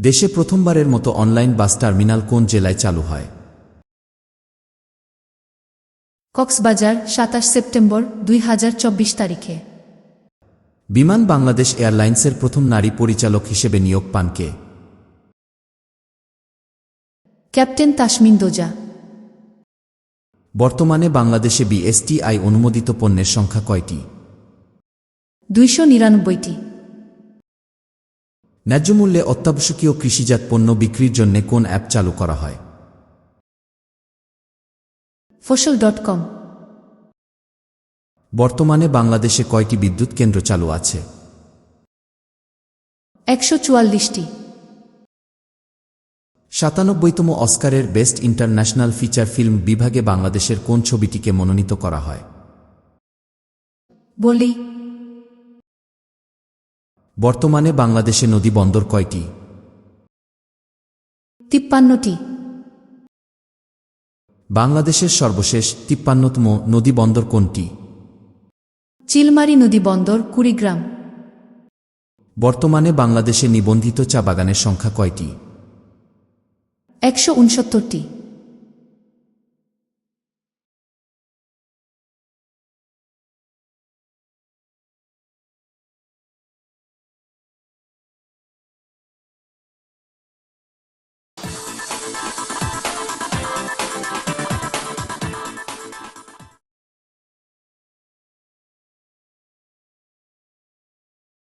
দেশে প্রথমবারের মতো অনলাইন বাস টার্মিনাল কোন জেলায় চালু হয়? কক্সবাজার সাতাশ সেপ্টেম্বর দুই হাজার চব্বিশ তারিখে। বিমান বাংলাদেশ এয়ারলাইন্সের প্রথম নারী পরিচালক হিসেবে নিয়োগ পান কে? ক্যাপ্টেন তাসমিন দোজা। বর্তমানে বাংলাদেশে বিএসটিআই অনুমোদিত পণ্যের সংখ্যা কয়টি? দুইশো নিরানব্বইটি। ন্যায্যমূল্যে অত্যাবশ্যকীয় কৃষিজাত পণ্য বিক্রির জন্য কোন অ্যাপ চালু করা হয়? ফসল ডট কম। বর্তমানে বাংলাদেশে কয়টি বিদ্যুৎ কেন্দ্র চালু আছে? একশো চুয়াল্লিশটি। সাতানব্বইতম অস্কারের বেস্ট ইন্টারন্যাশনাল ফিচার ফিল্ম বিভাগে বাংলাদেশের কোন ছবিটিকে মনোনীত করা হয়? বলি বর্তমানে বাংলাদেশে নদী বন্দর কয়টি? তিপ্পান্নটি। বাংলাদেশের সর্বশেষ তিপ্পান্নতম নদী বন্দর কোনটি? চিলমারি নদী বন্দর কুড়িগ্রাম। বর্তমানে বাংলাদেশে নিবন্ধিত চা বাগানের সংখ্যা কয়টি? একশো উনসত্তরটি।